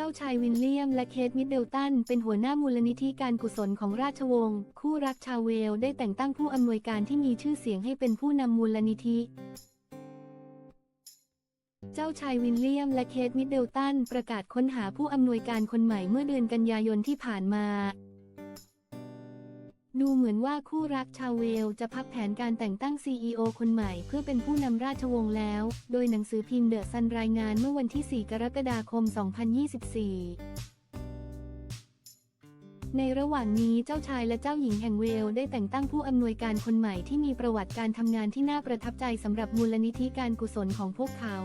จ้าชายวินเลียมและเคทมิดเดิลตัน เป็นหัวหน้ามูลนิธิการกุศลของราชวงศ์คู่รักชาวเวลได้แต่งตั้งผู้อำนวยการที่มีชื่อเสียงให้เป็นผู้นำมูลนิธิ เจ้าชายวินเลียมและเคทมิดเดิลตัน ประกาศค้นหาผู้อำนวยการคนใหม่เมื่อเดือนกันยายนที่ผ่านมา มือนว่าคู่รักชาวเวลจะพับแผนการแต่งตั้ง CEO คนใหม่เพื่อเป็นผู้นำราชวงศ์แล้ว โดยหนังสือพิมพ์เดอะซันรายงานเมื่อวันที่ 4 กรกฎาคม 2024ในระหว่างนี้เจ้าชายและเจ้าหญิงแห่งเวลได้แต่งตั้งผู้อำนวยการคนใหม่ที่มีประวัติการทำงานที่น่าประทับใจสำหรับมูลนิธิการกุศลของพวกเขา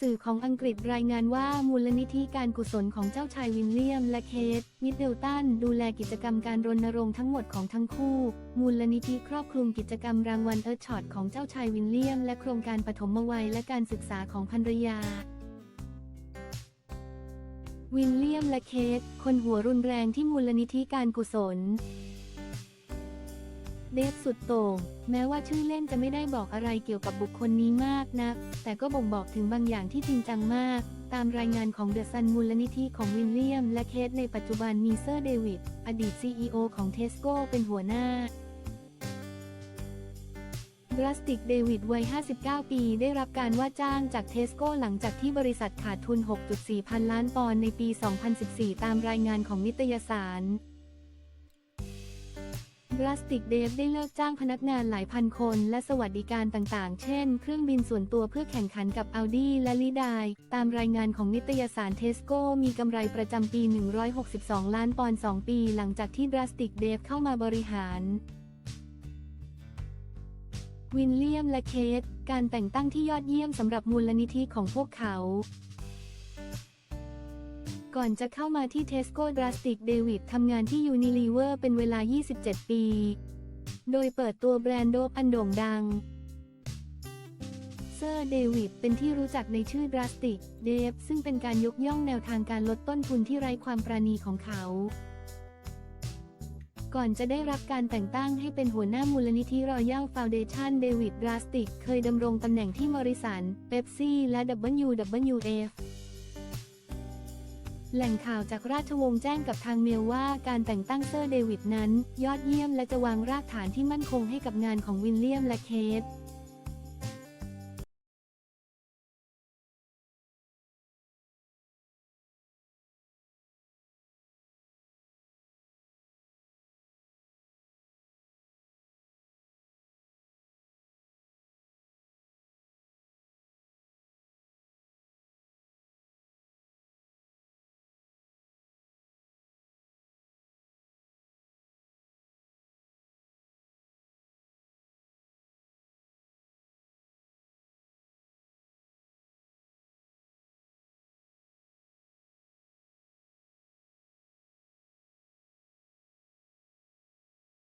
สื่อของอังกฤษรายงานว่ามูลนิธิการกุศลของเจ้าชายวินเลียมและเคท มิดเดิลตันดูแลกิจกรรมการรณรงค์ทั้งหมดของทั้งคู่ มูลนิธิครอบคลุมกิจกรรมรางวัลเอิร์ธช็อตของเจ้าชายวินเลียม และโครงการปฐมวัยและการศึกษาของภรรยาวินเลียมและเคท คนหัวรุนแรงที่มูลนิธิการกุศล เดฟสุดโต่งแม้ว่าชื่อเล่นจะไม่ได้บอกอะไรเกี่ยวกับบุคคลนี้มากนะัก แต่ก็บ่งบอกถึงบางอย่างที่จริงจังมาก ตามรายงานของเดอะซันมูลนิธิของวินเลียม และเคทในปัจจุบันมีเซอร์เดวิด อดีต CEO ของเทสโก้เป็นหัวหน้าบรัสติกเดวิดวัย 59 ปี ได้รับการว่าจ้างจากเทสโก้หลังจากที่บริษัทขาดทุน 6.4 พันล้านปอนด์ในปี 2014 ตามรายงานของนิตยสาร บรัสติกเดฟได้เลิกจ้างพนักงานหลายพันคน และสวัสดิการต่างๆ เช่น เครื่องบินส่วนตัวเพื่อแข่งขันกับ Audi และลีดายตามรายงานของนิตยสารเทสโก้ มีกำไรประจำปี 162 ล้านปอนด์ 2 ปี หลังจากที่บรัสติกเดฟเข้ามาบริหารวินเลียมและเคทการแต่งตั้งที่ยอดเยี่ยมสำหรับมูลนิธิของพวกเขา ก่อนจะเข้ามาที่ Tesco Drastic David ทำงานที่ Unilever เป็นเวลา 27 ปี โดยเปิดตัวแบรนด์โดปอันโด่งดัง เซอร์เดวิดเป็นที่รู้จักในชื่อ Drastic Dave ซึ่งเป็นการยกย่องแนวทางการลดต้นทุนที่ไร้ความปราณีของเขา ก่อนจะได้รับการแต่งตั้งให้เป็นหัวหน้ามูลนิธิ Royal Foundation เดวิดดราสติกเคยดำรงตำแหน่งที่มอริสันเ e ปซี่และ WWF แหล่งข่าวจากราชวงศ์แจ้งกับทางเมลว่าการแต่งตั้งเซอร์เดวิดนั้น ยอดเยี่ยมและจะวางรากฐานที่มั่นคงให้กับงานของวินเลียมและเคท